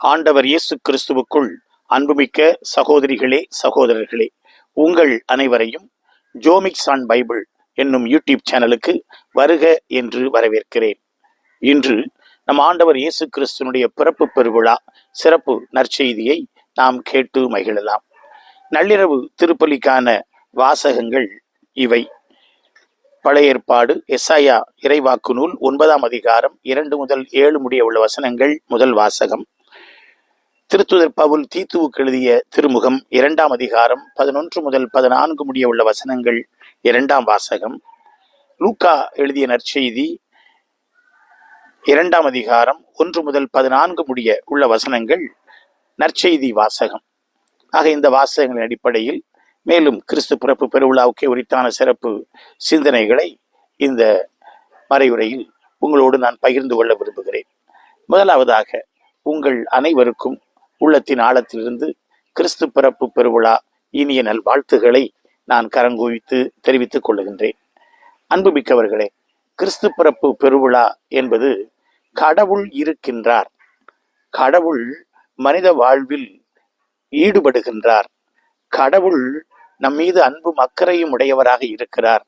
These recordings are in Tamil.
ஆண்டவர் இயேசு கிறிஸ்துவுக்குள் அன்புமிக்க சகோதரிகளே சகோதரர்களே உங்கள் அனைவரையும் ஜோமிக்ஸ் ஆன் பைபிள் என்னும் யூடியூப் சேனலுக்கு வருக என்று வரவேற்கிறேன். இன்று நம் ஆண்டவர் இயேசு கிறிஸ்துனுடைய பிறப்பு பெருவிழா சிறப்பு நற்செய்தியை நாம் கேட்டு மகிழலாம். நள்ளிரவு திருப்பலிக்கான வாசகங்கள் இவை. பழைய ஏற்பாடு எஸ்ஐயா இறைவாக்கு நூல் ஒன்பதாம் அதிகாரம் இரண்டு முதல் ஏழு முடிய உள்ள வசனங்கள் முதல் வாசகம். திருத்துதர் பவுல் தீத்துவுக்கு எழுதிய திருமுகம் இரண்டாம் அதிகாரம் பதினொன்று முதல் பதினான்கு முடிய உள்ள வசனங்கள் இரண்டாம் வாசகம். லூக்கா எழுதிய நற்செய்தி இரண்டாம் அதிகாரம் ஒன்று முதல் பதினான்கு முடிய உள்ள வசனங்கள் நற்செய்தி வாசகம். ஆக இந்த வாசகங்களின் அடிப்படையில் மேலும் கிறிஸ்து பிறப்பு பெருவிழாவுக்கு உரித்தான சிறப்பு சிந்தனைகளை இந்த மறைவுரையில் உங்களோடு நான் பகிர்ந்து கொள்ள விரும்புகிறேன். முதலாவதாக உங்கள் அனைவருக்கும் உள்ளத்தின் ஆழத்திலிருந்து கிறிஸ்து பிறப்பு பெருவிழா இனிய நல்வாழ்த்துகளை நான் கரங்குவித்து தெரிவித்துக் கொள்ளுகின்றேன். அன்புமிக்கவர்களே கிறிஸ்து பிறப்பு பெருவிழா என்பது கடவுள் இருக்கின்றார். கடவுள் மனித வாழ்வில் ஈடுபடுகின்றார். கடவுள் நம் மீது அன்பும் அக்கறையும் உடையவராக இருக்கிறார்.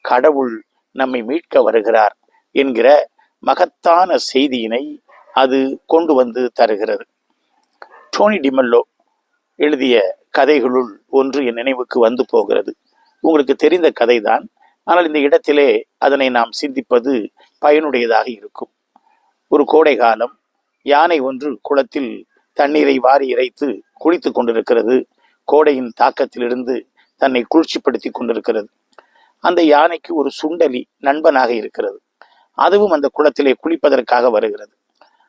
கடவுள் நம்மை மீட்க வருகிறார் என்கிற மகத்தான செய்தியினை அது கொண்டு வந்து தருகிறது. டோனி டிமெல்லோ எழுதிய கதைகளுள் ஒன்று என் நினைவுக்கு வந்து போகிறது. உங்களுக்கு தெரிந்த கதைதான். ஆனால் இந்த இடத்திலே அதனை நாம் சிந்திப்பது பயனுடையதாக இருக்கும். ஒரு கோடை காலம் யானை ஒன்று குளத்தில் தண்ணீரை வாரி இறைத்து குளித்து கொண்டிருக்கிறது. கோடையின் தாக்கத்திலிருந்து தன்னை குளிர்ச்சிப்படுத்தி கொண்டிருக்கிறது. அந்த யானைக்கு ஒரு சுண்டலி நண்பனாக இருக்கிறது. அதுவும் அந்த குளத்திலே குளிப்பதற்காக வருகிறது.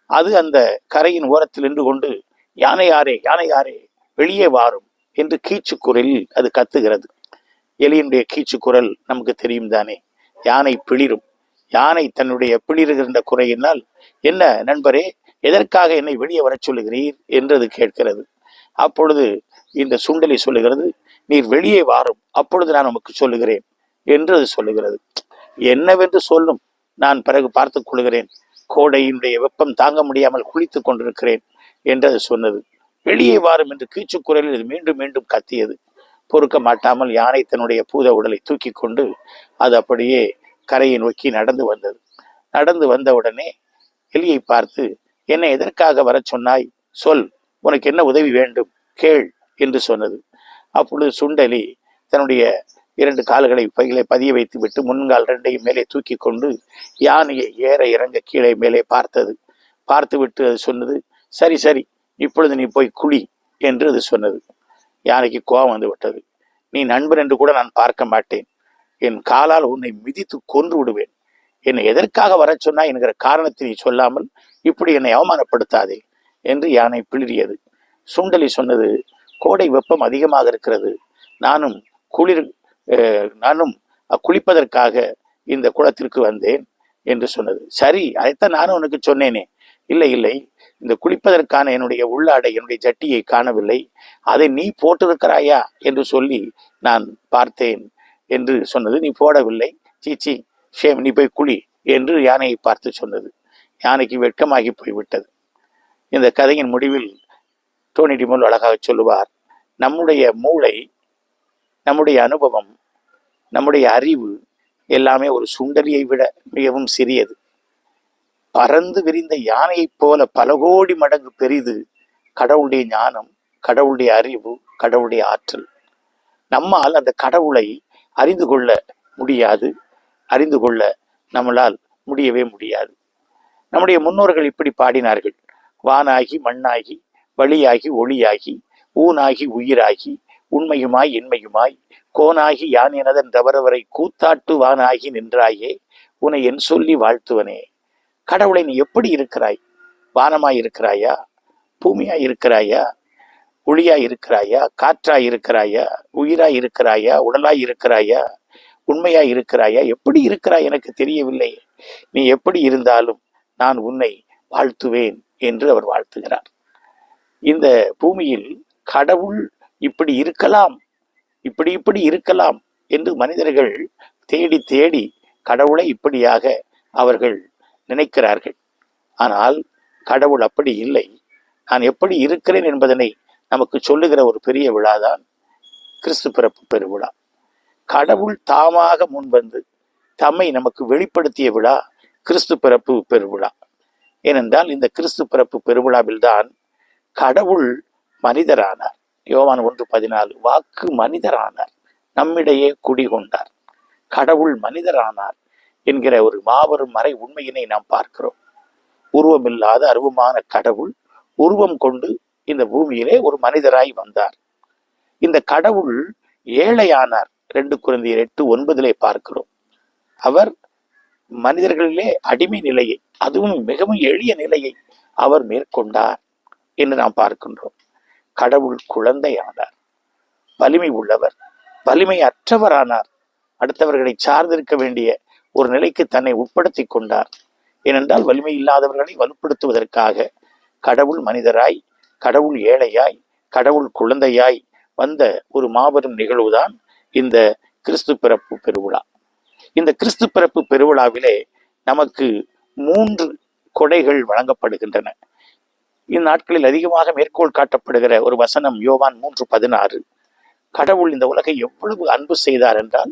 அது அந்த கரையின் ஓரத்தில் நின்று கொண்டு யானையாரே யானையாரே வெளியே வாரும் என்று கீச்சு குரலில் அது கத்துகிறது. எலியினுடைய கீச்சு குரல் நமக்கு தெரியும் தானே. யானை பிளிரும். யானை தன்னுடைய பிளிருகின்ற குறையினால் என்ன நண்பரே எதற்காக என்னை வெளியே வரச் சொல்லுகிறீர்? என்றது கேட்கிறது. அப்பொழுது இந்த சுண்டலி சொல்லுகிறது நீர் வெளியே வாரும் அப்பொழுது நான் உமக்கு சொல்லுகிறேன் என்று அது சொல்லுகிறது. என்னவென்று சொல்லும்? நான் பிறகு பார்த்துக் கொள்கிறேன். கோடையினுடைய வெப்பம் தாங்க முடியாமல் குளித்துக் கொண்டிருக்கிறேன். என்று அது சொன்னது. வெளியே வாரும் என்று கீச்சு குரலில் இது மீண்டும் மீண்டும் கத்தியது. பொறுக்க மாட்டாமல் யானை தன்னுடைய பூத உடலை தூக்கி கொண்டு அது அப்படியே கரையை நோக்கி நடந்து வந்தது. நடந்து வந்தவுடனே எலியை பார்த்து என்னை எதற்காக வர சொன்னாய்? சொல் உனக்கு என்ன உதவி வேண்டும்? கேள் என்று சொன்னது. அப்பொழுது சுண்டலி தன்னுடைய இரண்டு கால்களை பைகளை பதிய வைத்து விட்டு முன்கால் ரெண்டையும் மேலே தூக்கி கொண்டு யானையை ஏற இறங்க கீழே மேலே பார்த்தது. பார்த்து விட்டு அது சொன்னது சரி சரி இப்பொழுது நீ போய் குழி என்று அது சொன்னது. யானைக்கு கோபம் வந்து விட்டது. நீ நண்பன் என்று கூட நான் பார்க்க மாட்டேன். என் காலால் உன்னை மிதித்து கொன்று விடுவேன். என்னை எதற்காக வரச் சொன்னாய் என்கிற காரணத்தை நீ சொல்லாமல் இப்படி என்னை அவமானப்படுத்தாதே என்று யானை பிளிரியது சுண்டலி சொன்னது கோடை வெப்பம் அதிகமாக இருக்கிறது. நானும் குளிர் நானும் குளிப்பதற்காக இந்த குளத்திற்கு வந்தேன் என்று சொன்னது. சரி அதைத்தான் நானும் உனக்கு சொன்னேனே. இல்லை இல்லை. இந்த குளிப்பதற்கான என்னுடைய உள்ளாடை என்னுடைய ஜட்டியை காணவில்லை. அதை நீ போட்டிருக்கிறாயா என்று சொல்லி நான் பார்த்தேன் என்று சொன்னது. நீ போடவில்லை. சீச்சி ஷேம் நீ போய் குளி என்று யானையை பார்த்து சொன்னது. யானைக்கு வெட்கமாகி போய்விட்டது. இந்த கதையின் முடிவில் டோனி டிமோல் அழகாக சொல்லுவார் நம்முடைய மூளை நம்முடைய அனுபவம் நம்முடைய அறிவு எல்லாமே ஒரு சுண்டலியை விட மிகவும் சிறியது. பறந்து விரிந்த யானையைப் போல பல கோடி மடங்கு பெரிது கடவுளுடைய ஞானம் கடவுளுடைய அறிவு கடவுளுடைய ஆற்றல். நம்மால் அந்த கடவுளை அறிந்து கொள்ள முடியாது. அறிந்து கொள்ள நம்மளால் முடியவே முடியாது. நம்முடைய முன்னோர்கள் இப்படி பாடினார்கள். வானாகி மண்ணாகி வழியாகி ஒளியாகி ஊனாகி உயிராகி உண்மையுமாய் இன்மையுமாய் கோனாகி யான் எனதன் தவறவரை கூத்தாட்டு வானாகி நின்றாயே உனை என் சொல்லி வாழ்த்துவனே. கடவுளை நீ எப்படி இருக்கிறாய்? வானமாய் இருக்கிறாயா? பூமியாய் இருக்கிறாயா? ஒளியாய் இருக்கிறாயா? காற்றாய் இருக்கிறாயா? உயிராய் இருக்கிறாயா? உடலாய் இருக்கிறாயா? உண்மையாய் இருக்கிறாயா? எப்படி இருக்கிறாய் எனக்கு தெரியவில்லை. நீ எப்படி இருந்தாலும் நான் உன்னை வாழ்த்துவேன் என்று அவர் வாழ்த்துகிறார். இந்த பூமியில் கடவுள் இப்படி இருக்கலாம் இப்படி இப்படி இருக்கலாம் என்று மனிதர்கள் தேடி தேடி கடவுளை இப்படியாக அவர்கள் நினைக்கிறார்கள். ஆனால் கடவுள் அப்படி இல்லை. நான் எப்படி இருக்கிறேன் என்பதனை நமக்கு சொல்லுகிற ஒரு பெரிய விழாதான் கிறிஸ்து பிறப்பு பெருவிழா. கடவுள் தாமாக முன்வந்து தம்மை நமக்கு வெளிப்படுத்திய விழா கிறிஸ்து பிறப்பு பெருவிழா. ஏனென்றால் இந்த கிறிஸ்து பிறப்பு பெருவிழாவில்தான் கடவுள் மனிதரானார். யோவான் ஒன்று பதினாலு வாக்கு மனிதரானார். நம்மிடையே குடிகொண்டார். கடவுள் மனிதரானார். என்கிற ஒரு மாபெரும் மறை உண்மையினை நாம் பார்க்கிறோம். உருவமில்லாத அருவமான கடவுள் உருவம் கொண்டு இந்த பூமியிலே ஒரு மனிதராய் வந்தார். இந்த கடவுள் ஏழையானார். ரெண்டு குழந்தையர் எட்டு ஒன்பதிலே பார்க்கிறோம். அவர் மனிதர்களிலே அடிமை நிலையை அதுவும் மிகவும் எளிய நிலையை அவர் மேற்கொண்டார் என்று நாம் பார்க்கின்றோம். கடவுள் குழந்தையானார். வலிமை உள்ளவர். வலிமை அற்றவரானார் அடுத்தவர்களை சார்ந்திருக்க வேண்டிய ஒரு நிலைக்கு தன்னை உட்படுத்தி கொண்டார். ஏனென்றால் வலிமை இல்லாதவர்களை வலுப்படுத்துவதற்காக கடவுள் மனிதராய் கடவுள் ஏழையாய் கடவுள் குழந்தையாய் வந்த ஒரு மாபெரும் நிகழ்வுதான் இந்த கிறிஸ்து பிறப்பு பெருவிழா. இந்த கிறிஸ்து பிறப்பு பெருவிழாவிலே நமக்கு மூன்று கொடைகள் வழங்கப்படுகின்றன. இந்நாட்களில் அதிகமாக மேற்கோள் காட்டப்படுகிற ஒரு வசனம் யோவான் மூன்று பதினாறு. கடவுள் இந்த உலகை எவ்வளவு அன்பு செய்தார் என்றால்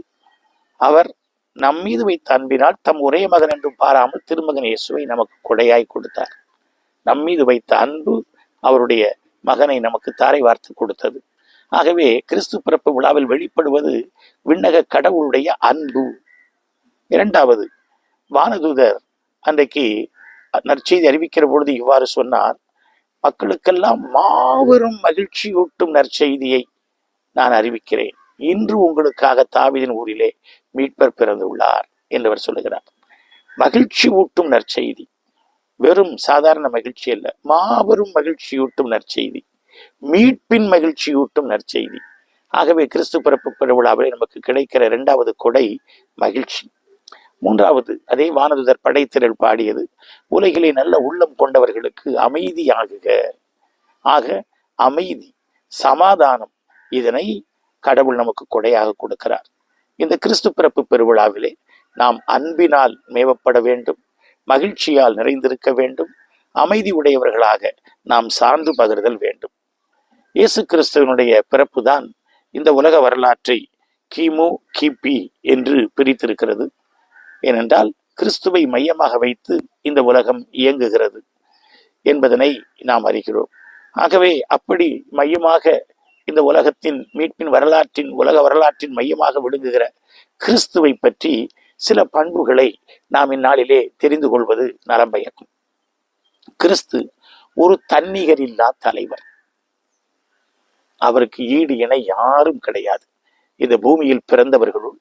அவர் நம் மீது வைத்த அன்பினால் தம் ஒரே மகன் என்றும் பாராமல் திருமகன் இயேசுவை நமக்கு கொடையாய் கொடுத்தார். நம் மீது வைத்த அன்பு அவருடைய மகனை நமக்கு தாரை வார்த்து கொடுத்தது. ஆகவே கிறிஸ்து பிறப்பு விழாவில் வெளிப்படுவது விண்ணக கடவுளுடைய அன்பு. இரண்டாவது வானதூதர் அன்றைக்கு நற்செய்தி அறிவிக்கிற பொழுது இவ்வாறு சொன்னார் மக்களுக்கெல்லாம் மாபெரும் மகிழ்ச்சியூட்டும் நற்செய்தியை நான் அறிவிக்கிறேன். இன்று உங்களுக்காக தாவிதின் ஊரிலே மீட்பர் பிறந்துள்ளார் என்றவர் சொல்லுகிறார். மகிழ்ச்சி ஊட்டும் நற்செய்தி. வெறும் சாதாரண மகிழ்ச்சி அல்ல மாபெரும் மகிழ்ச்சியூட்டும் நற்செய்தி. மீட்பின் மகிழ்ச்சியூட்டும் நற்செய்தி. ஆகவே கிறிஸ்து பிறப்பு பெருவிழாவிலே நமக்கு கிடைக்கிற இரண்டாவது கொடை மகிழ்ச்சி. மூன்றாவது அதே வானதுதர் படைத்திரள் பாடியது உலகிலே நல்ல உள்ளம் கொண்டவர்களுக்கு அமைதியாகுக. ஆக அமைதி சமாதானம் இதனை கடவுள் நமக்கு கொடையாக கொடுக்கிறார். இந்த கிறிஸ்து பிறப்பு பெருவிழாவிலே நாம் அன்பினால் மேவப்பட வேண்டும் மகிழ்ச்சியால் நிறைந்திருக்க வேண்டும் அமைதி உடையவர்களாக நாம் சார்ந்து பகிர்தல் வேண்டும். இயேசு கிறிஸ்துவனுடைய பிறப்பு தான் இந்த உலக வரலாற்றை கிமு கிபி என்று பிரித்திருக்கிறது. ஏனென்றால் கிறிஸ்துவை மையமாக வைத்து இந்த உலகம் இயங்குகிறது என்பதனை நாம் அறிகிறோம். ஆகவே அப்படி மையமாக இந்த உலகத்தின் மீட்பின் வரலாற்றின் உலக வரலாற்றின் மையமாக விழுங்குகிற கிறிஸ்துவை பற்றி சில பண்புகளை நாம் இந்நாளிலே தெரிந்து கொள்வது நலம் பயக்கும். கிறிஸ்து ஒரு தன்னிகரில்லா தலைவர். அவருக்கு ஈடு இணை யாரும் கிடையாது. இந்த பூமியில் பிறந்தவர்களுள்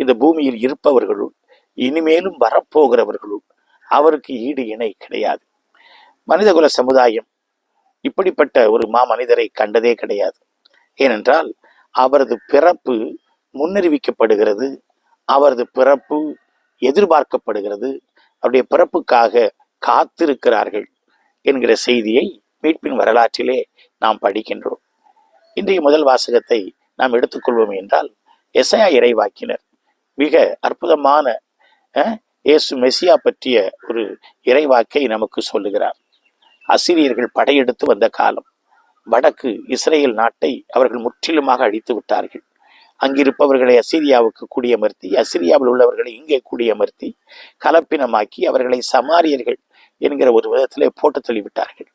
இந்த பூமியில் இருப்பவர்களுள் இனிமேலும் வரப்போகிறவர்களுள் அவருக்கு ஈடு இணை கிடையாது. மனிதகுல சமுதாயம் இப்படிப்பட்ட ஒரு மாமனிதரை கண்டதே கிடையாது. ஏனென்றால் அவரது பிறப்பு முன்னறிவிக்கப்படுகிறது அவரது பிறப்பு எதிர்பார்க்கப்படுகிறது அவருடைய பிறப்புக்காக காத்திருக்கிறார்கள் என்கிற செய்தியை மீட்பின் வரலாற்றிலே நாம் படிக்கின்றோம். இன்றைய முதல் வாசகத்தை நாம் எடுத்துக்கொள்வோம் என்றால் எசையா இறைவாக்கினர். மிக அற்புதமான அஹ், இயேசு மெசியா பற்றிய ஒரு இறைவாக்கை நமக்கு சொல்லுகிறார். அசிரியர்கள் படையெடுத்து வந்த காலம். வடக்கு இஸ்ரேல் நாட்டை அவர்கள் முற்றிலுமாக அழித்து விட்டார்கள். அங்கிருப்பவர்களை அசிரியாவுக்கு குடியமர்த்தி அசிரியாவில் உள்ளவர்களை இங்கே குடியமர்த்தி கலப்பினமாக்கி அவர்களை சமாரியர்கள் என்கிற ஒரு விதத்திலே போட்டு தள்ளிவிட்டார்கள்.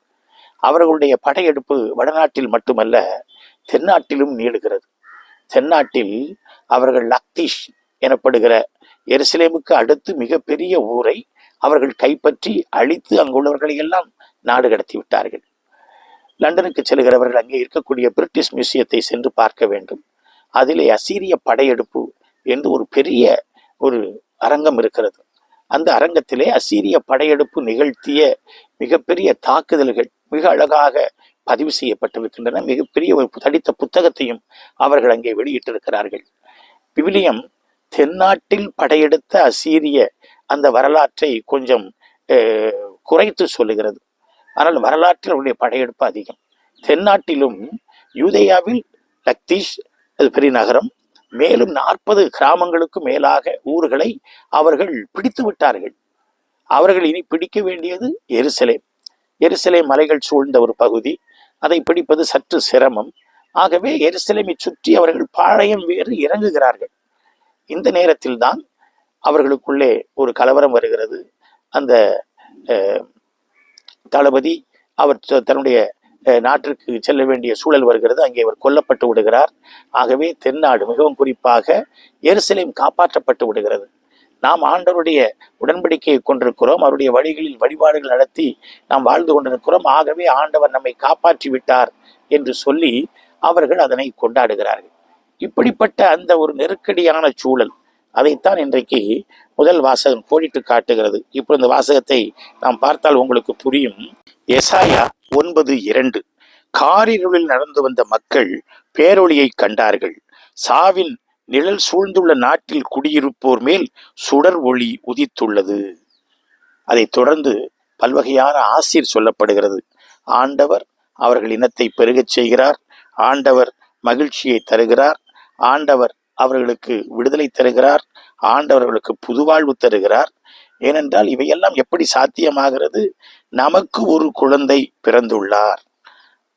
அவர்களுடைய படையெடுப்பு வடநாட்டில் மட்டுமல்ல தென்னாட்டிலும் நீளுகிறது. தென்னாட்டில் அவர்கள் லக்திஷ் எனப்படுகிற எருசலேமுக்கு அடுத்து மிகப்பெரிய ஊரை அவர்கள் கைப்பற்றி அழித்து அங்குள்ளவர்களை எல்லாம் நாடு கடத்தி விட்டார்கள் லண்டனுக்கு செல்கிறவர்கள் அங்கே இருக்கக்கூடிய பிரிட்டிஷ் மியூசியத்தை சென்று பார்க்க வேண்டும். அதிலே அசீரிய படையெடுப்பு என்று ஒரு பெரிய ஒரு அரங்கம் இருக்கிறது. அந்த அரங்கத்திலே அசீரிய படையெடுப்பு நிகழ்த்திய மிகப்பெரிய தாக்குதல்கள் மிக அழகாக பதிவு செய்யப்பட்டிருக்கின்றன. மிகப்பெரிய ஒரு தடித்த புத்தகத்தையும் அவர்கள் அங்கே வெளியிட்டிருக்கிறார்கள். விவிலியம் தென்னாட்டில் படையெடுத்த அசீரிய அந்த வரலாற்றை கொஞ்சம் குறைத்து சொல்லுகிறது. ஆனால் வரலாற்றில் அவருடைய படையெடுப்பு அதிகம். தென்னாட்டிலும் யூதேயாவில் லக்தீஷ் அது பெரிய நகரம். மேலும் நாற்பது கிராமங்களுக்கு மேலாக ஊர்களை அவர்கள் பிடித்து விட்டார்கள். அவர்கள் இனி பிடிக்க வேண்டியது எருசலேம். எருசலே மலைகள் சூழ்ந்த ஒரு பகுதி. அதை பிடிப்பது சற்று சிரமம். ஆகவே எருசலேமை சுற்றி அவர்கள் பாளையம் வேறு இறங்குகிறார்கள். இந்த நேரத்தில் தான் அவர்களுக்குள்ளே ஒரு கலவரம் வருகிறது. அந்த தளபதி அவர் தன்னுடைய நாட்டிற்கு செல்ல வேண்டிய சூழல் வருகிறது. அங்கே அவர் கொல்லப்பட்டு விடுகிறார். ஆகவே தென்னாடு மிகவும் குறிப்பாக எருசலேம் காப்பாற்றப்பட்டு விடுகிறது. நாம் ஆண்டவருடைய உடன்படிக்கையை கொண்டிருக்கிறோம். அவருடைய வழிகளில் வழிபாடுகள் நடத்தி நாம் வாழ்ந்து கொண்டிருக்கிறோம். ஆகவே ஆண்டவர் நம்மை காப்பாற்றி விட்டார் என்று சொல்லி அவர்கள் அதனை கொண்டாடுகிறார்கள். இப்படிப்பட்ட அந்த ஒரு நெருக்கடியான சூழல் அதைத்தான் இன்றைக்கு முதல் வாசகம் கோடிட்டு காட்டுகிறது. இப்போ இந்த வாசகத்தை நாம் பார்த்தால் உங்களுக்கு புரியும். எசாயா ஒன்பது இரண்டு. காரிருளில் நடந்து வந்த மக்கள் பேரொளியை கண்டார்கள். சாவின் நிழல் சூழ்ந்துள்ள நாட்டில் குடியிருப்போர் மேல் சுடர் ஒளி உதித்துள்ளது. அதைத் தொடர்ந்து பல்வகையான ஆசிர் சொல்லப்படுகிறது. ஆண்டவர் அவர்கள் இனத்தை பெருகச் செய்கிறார். ஆண்டவர் மகிழ்ச்சியை தருகிறார். ஆண்டவர் அவர்களுக்கு விடுதலை தருகிறார். ஆண்டவர்களுக்கு புதுவாழ்வு தருகிறார். ஏனென்றால் இவையெல்லாம் எப்படி சாத்தியமாகிறது? நமக்கு ஒரு குழந்தை பிறந்துள்ளார்.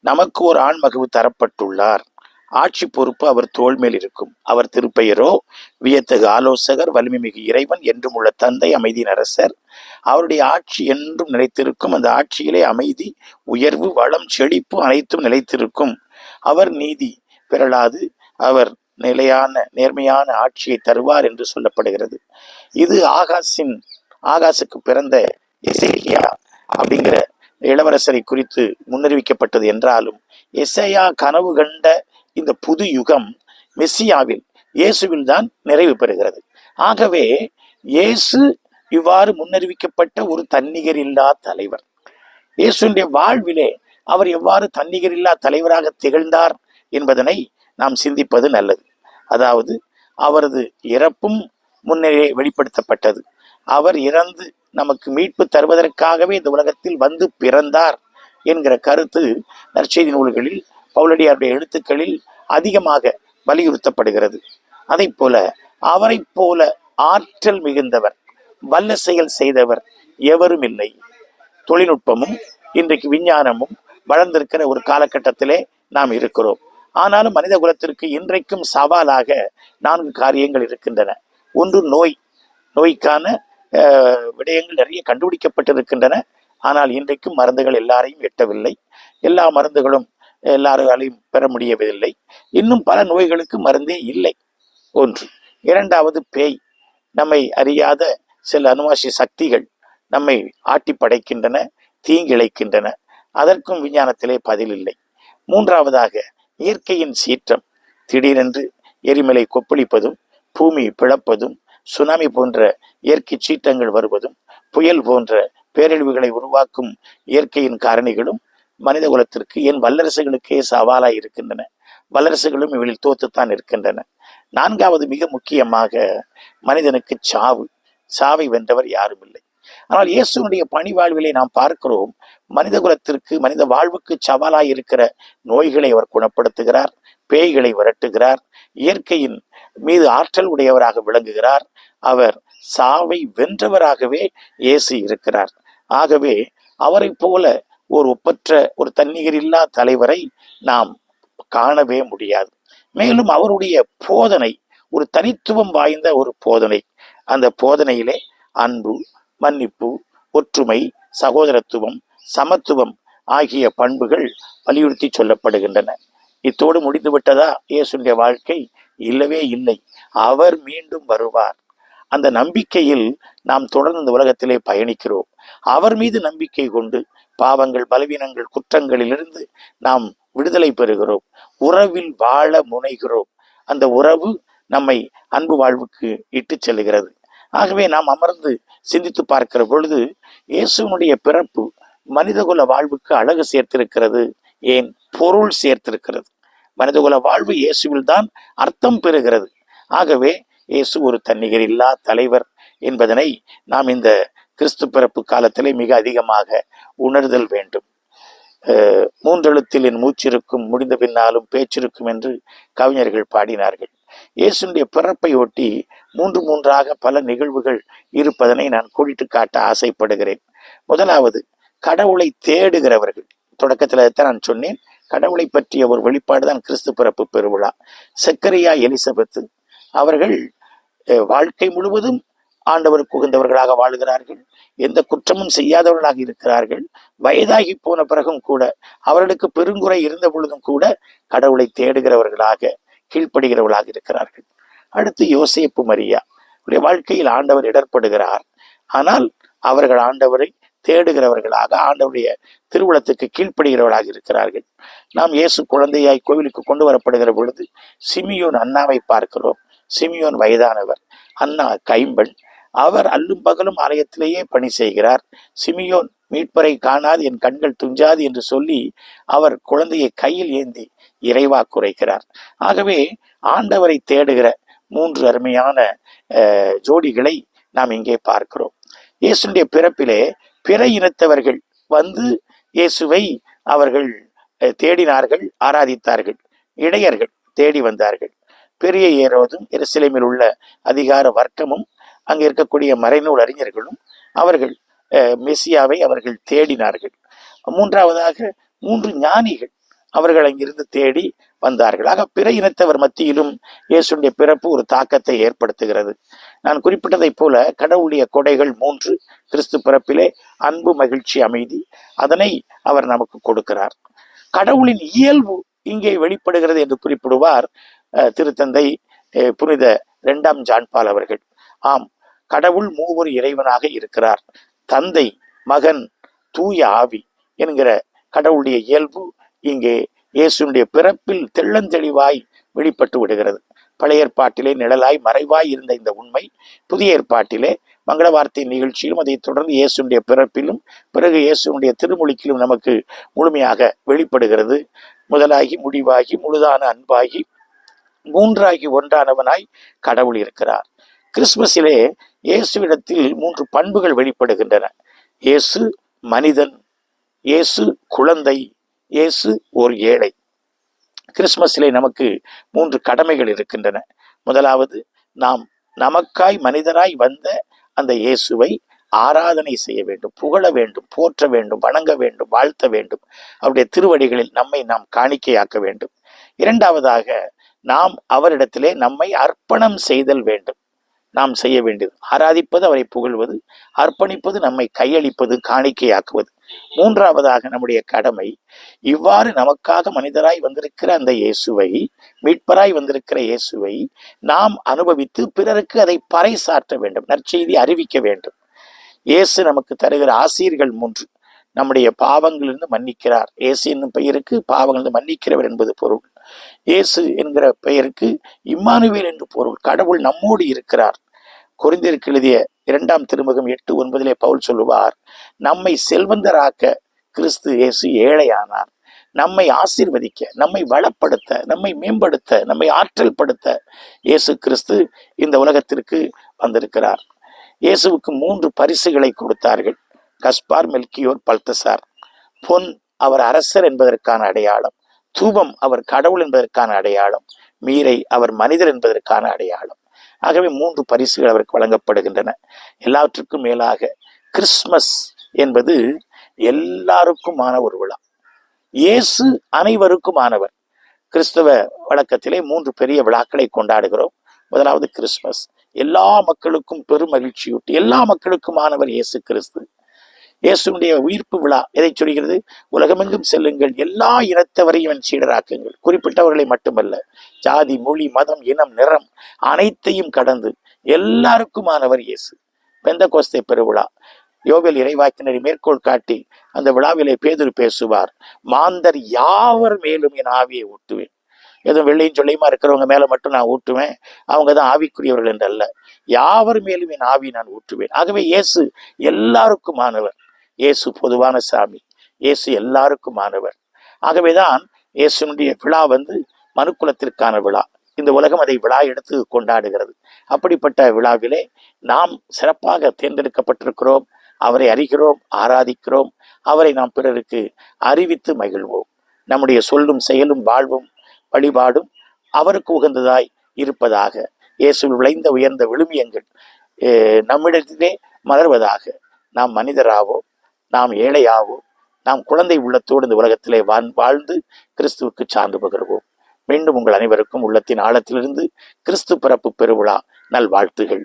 நமக்கு ஒரு ஆண்மகவு தரப்பட்டுள்ளார். ஆட்சி பொறுப்பு அவர் தோல் மேல் இருக்கும். அவர் திருப்பெயரோ வியத்தகு ஆலோசகர் வலிமைமிகு இறைவன் என்றும் உள்ள தந்தை அமைதியின் அரசர் அவருடைய ஆட்சி என்றும் நிலைத்திருக்கும். அந்த ஆட்சியிலே அமைதி உயர்வு வளம் செழிப்பு அனைத்தும் நிலைத்திருக்கும். அவர் நீதி பிறளாது அவர் நிலையான நேர்மையான ஆட்சியை தருவார் என்று சொல்லப்படுகிறது. இது ஆகாசின் ஆகாசுக்கு பிறந்த எசேக்கியா அப்படிங்கிற இளவரசரை குறித்து முன்னறிவிக்கப்பட்டது என்றாலும் எசையா கனவு கண்ட இந்த புது யுகம் மெஸ்ஸியாவில் இயேசுவில் தான் நிறைவு பெறுகிறது. ஆகவே இயேசு இவ்வாறு முன்னறிவிக்கப்பட்ட ஒரு தன்னிகர் இல்லா தலைவர். இயேசுடைய வாழ்விலே அவர் எவ்வாறு தன்னிகர் இல்லா தலைவராக திகழ்ந்தார் என்பதனை நாம் சிந்திப்பது நல்லது. அதாவது அவரது இறப்பும் முன்னிலே வெளிப்படுத்தப்பட்டது. அவர் இறந்து நமக்கு மீட்பு தருவதற்காகவே இந்த உலகத்தில் வந்து பிறந்தார் என்கிற கருத்து நற்செய்தி நூல்களில் பவுலடியாருடைய எழுத்துக்களில் அதிகமாக வலியுறுத்தப்படுகிறது. அதைப் போல அவரைப் போல ஆற்றல் மிகுந்தவர் வல்ல செயல் செய்தவர் எவரும் இல்லை. தொழில்நுட்பமும் இன்றைக்கு விஞ்ஞானமும் வளர்ந்திருக்கிற ஒரு காலகட்டத்திலே நாம் இருக்கிறோம். ஆனாலும் மனித குலத்திற்கு இன்றைக்கும் சவாலாக நான்கு காரியங்கள் இருக்கின்றன. ஒன்று நோய். நோய்க்கான விடயங்கள் நிறைய கண்டுபிடிக்கப்பட்டிருக்கின்றன. ஆனால் இன்றைக்கும் மருந்துகள் எல்லாரையும் எட்டவில்லை. எல்லா மருந்துகளும் எல்லாராலையும் பெற முடியவில்லை. இன்னும் பல நோய்களுக்கு மருந்தே இல்லை. ஒன்று. இரண்டாவது பேய். நம்மை அறியாத சில அனுவாசி சக்திகள் நம்மை ஆட்டி படைக்கின்றன தீங்கிழைக்கின்றன. அதற்கும் விஞ்ஞானத்திலே பதில் இல்லை. மூன்றாவதாக இயற்கையின் சீற்றம். திடீரென்று எரிமலை கொப்பளிப்பதும் பூமி பிளப்பதும் சுனாமி போன்ற இயற்கை சீற்றங்கள் வருவதும் புயல் போன்ற பேரழிவுகளை உருவாக்கும் இயற்கையின் காரணிகளும் மனித குலத்திற்கு ஏன் வல்லரசுகளுக்கே சவாலாய் இருக்கின்றன. வல்லரசுகளும் இவளில் தோத்துத்தான் இருக்கின்றன. நான்காவது மிக முக்கியமாக மனிதனுக்கு சாவு. சாவை வென்றவர் யாரும் இல்லை ஆனால் இயேசுனுடைய பணி வாழ்விலை நாம் பார்க்கிறோம் மனித குலத்திற்கு மனித வாழ்வுக்கு சவாலாய் இருக்கிற நோய்களை அவர் குணப்படுத்துகிறார் பேய்களை விரட்டுகிறார் இயற்கையின் மீது ஆற்றல் உடையவராக விளங்குகிறார் அவர் சாவை வென்றவராகவே இயேசு இருக்கிறார். ஆகவே அவரைப் போல ஒரு ஒப்பற்ற ஒரு தன்னிகரில்லா தலைவரை நாம் காணவே முடியாது. மேலும் அவருடைய போதனை ஒரு தனித்துவம் வாய்ந்த ஒரு போதனை அந்த போதனையிலே அன்பு மன்னிப்பு ஒற்றுமை சகோதரத்துவம் சமத்துவம் ஆகிய பண்புகள் வலியுறுத்தி சொல்லப்படுகின்றன. இத்தோடு முடிந்து விட்டதா இயேசுடைய வாழ்க்கை? இல்லவே இல்லை. அவர் மீண்டும் வருவார். அந்த நம்பிக்கையில் நாம் தொடர்ந்து இந்த உலகத்திலே பயணிக்கிறோம். அவர் மீது நம்பிக்கை கொண்டு பாவங்கள் பலவீனங்கள் குற்றங்களிலிருந்து நாம் விடுதலை பெறுகிறோம். உறவில் வாழ முனைகிறோம். அந்த உறவு நம்மை அன்பு வாழ்வுக்கு இட்டு செல்லுகிறது. ஆகவே நாம் அமர்ந்து சிந்தித்து பார்க்கிற பொழுது இயேசுனுடைய பிறப்பு மனிதகுல வாழ்வுக்கு அழகு சேர்த்திருக்கிறது ஏன்? பொருள் சேர்த்திருக்கிறது. மனிதகுல வாழ்வு இயேசுவில் தான் அர்த்தம் பெறுகிறது. ஆகவே இயேசு ஒரு தன்னிகர் இல்லா தலைவர் என்பதனை நாம் இந்த கிறிஸ்து பிறப்பு காலத்திலே மிக அதிகமாக உணர்தல் வேண்டும். மூன்றெழுத்தில் என் மூச்சிருக்கும் முடிந்த பின்னாலும் பேச்சிருக்கும் என்று கவிஞர்கள் பாடினார்கள். இயேசுடைய பிறப்பை ஒட்டி மூன்று மூன்றாக பல நிகழ்வுகள் இருப்பதனை நான் கூட்டிட்டு காட்ட ஆசைப்படுகிறேன். முதலாவது கடவுளை தேடுகிறவர்கள். தொடக்கத்தில் தான் நான் சொன்னேன். கடவுளை பற்றிய ஒரு வெளிப்பாடு தான் கிறிஸ்து பிறப்பு பெருவிழா. செக்கரியா எலிசபெத்து அவர்கள் வாழ்க்கை முழுவதும் ஆண்டவருக்கு உகந்தவர்களாக வாழ்கிறார்கள். எந்த குற்றமும் செய்யாதவர்களாக இருக்கிறார்கள். வயதாகி போன பிறகும் கூட அவர்களுக்கு பெருங்குறை இருந்த பொழுதும் கூட கடவுளை தேடுகிறவர்களாக கீழ்ப்படுகிறவர்களாக இருக்கிறார்கள். அடுத்து யோசேப்பு மரியா. உடைய வாழ்க்கையில் ஆண்டவர் இடர்படுகிறார். ஆனால் அவர்கள் ஆண்டவரை தேடுகிறவர்களாக ஆண்டவருடைய திருவுளத்துக்கு கீழ்ப்படுகிறவர்களாக இருக்கிறார்கள். நாம் இயேசு குழந்தையாய் கோவிலுக்கு கொண்டு வரப்படுகிற பொழுது சிமியோன் அண்ணாவை பார்க்கிறோம். சிமியோன் வயதானவர். அண்ணா கைம்பெண். அவர் அல்லும் பகலும் ஆலயத்திலேயே பணி செய்கிறார். சிமியோன் மீட்பரை காணாது என் கண்கள் துஞ்சாது என்று சொல்லி அவர் குழந்தையை கையில் ஏந்தி இறைவா குறைக்கிறார். ஆகவே ஆண்டவரை தேடுகிற மூன்று அருமையான ஜோடிகளை நாம் இங்கே பார்க்கிறோம். இயேசுடைய பிறப்பிலே பிற இனத்தவர்கள் வந்து இயேசுவை அவர்கள் தேடினார்கள் ஆராதித்தார்கள் இடையர்கள் தேடி வந்தார்கள். பெரிய ஏரோதும் எருசலேமில் உள்ள அதிகார வர்க்கமும் அங்கே இருக்கக்கூடிய மறைநூல் அறிஞர்களும் அவர்கள் மெஸ்ஸியாவை மெசியாவை அவர்கள் தேடினார்கள். மூன்றாவதாக மூன்று ஞானிகள் அவர்கள் அங்கிருந்து தேடி வந்தார்கள். ஆக பிற இனத்தவர் மத்தியிலும் இயேசுடைய பிறப்பு ஒரு தாக்கத்தை ஏற்படுத்துகிறது. நான் குறிப்பிட்டதைப் போல கடவுளுடைய கொடைகள் மூன்று கிறிஸ்து பிறப்பிலே அன்பு மகிழ்ச்சி அமைதி அதனை அவர் நமக்கு கொடுக்கிறார். கடவுளின் இயல்பு இங்கே வெளிப்படுகிறது என்று குறிப்பிடுவார் அஹ், திருத்தந்தை அஹ், புனித இரண்டாம் ஜான்பால் அவர்கள். ஆம் கடவுள் மூவர் இறைவனாக இருக்கிறார். தந்தை மகன் தூய ஆவி என்கிற கடவுளுடைய இயல்பு இங்கே இயேசுடைய பிறப்பில் தெள்ளந்தெளிவாய் வெளிப்பட்டு விடுகிறது. பழைய ஏற்பாட்டிலே நிழலாய் மறைவாய் இருந்த இந்த உண்மை புதிய ஏற்பாட்டிலே மங்கள வார்த்தை நிகழ்ச்சியிலும் அதைத் தொடர்ந்து இயேசுடைய பிறப்பிலும் பிறகு இயேசுடைய திருமொழிக்கிலும் நமக்கு முழுமையாக வெளிப்படுகிறது. முதலாகி முடிவாகி முழுதான அன்பாகி மூன்றாகி ஒன்றானவனாய் கடவுள் இருக்கிறார். கிறிஸ்துமஸிலே இயேசுவிடத்தில் மூன்று பண்புகள் வெளிப்படுகின்றன. இயேசு மனிதன் இயேசு குழந்தை இயேசு ஒரு ஏழை. கிறிஸ்துமஸிலே நமக்கு மூன்று கடமைகள் இருக்கின்றன. முதலாவது நாம் நமக்காய் மனிதராய் வந்த அந்த இயேசுவை ஆராதனை செய்ய வேண்டும் புகழ வேண்டும் போற்ற வேண்டும் வணங்க வேண்டும் வாழ்த்த வேண்டும். அவருடைய திருவடிகளில் நம்மை நாம் காணிக்கையாக்க வேண்டும். இரண்டாவதாக நாம் அவரிடத்திலே நம்மை அர்ப்பணம் செய்தல் வேண்டும். நாம் செய்ய வேண்டியது. ஆராதிப்பது அவரை புகழ்வது அர்ப்பணிப்பது நம்மை கையளிப்பது காணிக்கையாக்குவது. மூன்றாவதாக நம்முடைய கடமை இவ்வாறு நமக்காக மனிதராய் வந்திருக்கிற அந்த இயேசுவை மீட்பராய் வந்திருக்கிற இயேசுவை நாம் அனுபவித்து பிறருக்கு அதை பறைசாற்ற வேண்டும் நற்செய்தி அறிவிக்க வேண்டும். இயேசு நமக்கு தருகிற ஆசிரியர்கள் மூன்று. நம்முடைய பாவங்களிலிருந்து மன்னிக்கிறார். இயேசு என்னும் பெயருக்கு பாவங்களிலிருந்து மன்னிக்கிறவர் என்பது பொருள். இயேசு என்கிற பெயருக்கு இம்மானுவேல் என்று பொருள். கடவுள் நம்மோடு இருக்கிறார். குறைந்திருக்கு எழுதிய இரண்டாம் திருமுகம் எட்டு ஒன்பதிலே பவுல் சொல்லுவார் நம்மை செல்வந்தராக்க கிறிஸ்து இயேசு ஏழையானார். நம்மை ஆசீர்வதிக்க நம்மை வளப்படுத்த நம்மை மேம்படுத்த நம்மை ஆற்றல் படுத்த இயேசு கிறிஸ்து இந்த உலகத்திற்கு வந்திருக்கிறார். இயேசுவுக்கு மூன்று பரிசுகளை கொடுத்தார்கள். Caspar Melchior Balthasar. பொன் அவர் அரசர் என்பதற்கான அடையாளம். தூபம் அவர் கடவுள் என்பதற்கான அடையாளம் மீரை அவர் மனிதர் என்பதற்கான அடையாளம். ஆகவே மூன்று பரிசுகள் அவருக்கு வழங்கப்படுகின்றன. எல்லாவற்றுக்கும் மேலாக கிறிஸ்மஸ் என்பது எல்லாருக்குமான ஒரு விழா. இயேசு அனைவருக்குமானவர் கிறிஸ்தவ வழக்கத்திலே மூன்று பெரிய விழாக்களை கொண்டாடுகிறோம். முதலாவது கிறிஸ்மஸ் எல்லா மக்களுக்கும் பெரும் மகிழ்ச்சியூட்டி எல்லா மக்களுக்குமானவர் இயேசு கிறிஸ்து. இயேசுடைய உயிர்ப்பு விழா எதை சொல்கிறது? உலகமெங்கும் செல்லுங்கள் எல்லா இனத்தவரையும் என் சீடராக்குங்கள். குறிப்பிட்டவர்களை மட்டுமல்ல ஜாதி மொழி மதம் இனம் நிறம் அனைத்தையும் கடந்து எல்லாருக்குமானவர் இயேசு. பெந்த கோஸ்தை பெருவிழா. யோவேல் இறைவாக்கினரை மேற்கோள் காட்டி அந்த விழாவிலே பேதுரு பேசுவார் மாந்தர் யாவர் மேலும் என் ஆவியை ஊட்டுவேன்? எதுவும் வெள்ளையும் சொல்லியுமா? இருக்கிறவங்க மேலே மட்டும் நான் ஊட்டுவேன். அவங்க தான் ஆவிக்குரியவர்கள் என்றல்ல. யாவர் மேலும் என் ஆவி நான் ஊற்றுவேன் ஆகவே இயேசு எல்லாருக்குமானவர். இயேசு பொதுவான சாமி. இயேசு எல்லாருக்கும் எல்லாருக்குமானவர். ஆகவேதான் இயேசுனுடைய விழா வந்து மனுக்குலத்திற்கான விழா. இந்த உலகம் அதை விழா எடுத்து கொண்டாடுகிறது. அப்படிப்பட்ட விழாவிலே நாம் சிறப்பாக தேர்ந்தெடுக்கப்பட்டிருக்கிறோம். அவரை அறிகிறோம் ஆராதிக்கிறோம். அவரை நாம் பிறருக்கு அறிவித்து மகிழ்வோம். நம்முடைய சொல்லும் செயலும் வாழ்வும் வழிபாடும் அவருக்கு உகந்ததாய் இருப்பதாக. இயேசு விளைந்த உயர்ந்த விழுமியங்கள் நம்மிடத்திலே மலர்வதாக நாம் மனிதராவோம். நாம் ஏழையாவோம் நாம் குழந்தை உள்ளத்தோடு இந்த உலகத்திலே வாழ்ந்து கிறிஸ்துவுக்கு சார்ந்து பகிர்வோம். மீண்டும் உங்கள் அனைவருக்கும் உள்ளத்தின் ஆழத்திலிருந்து கிறிஸ்து பிறப்பு பெருவிழா நல்வாழ்த்துகள்.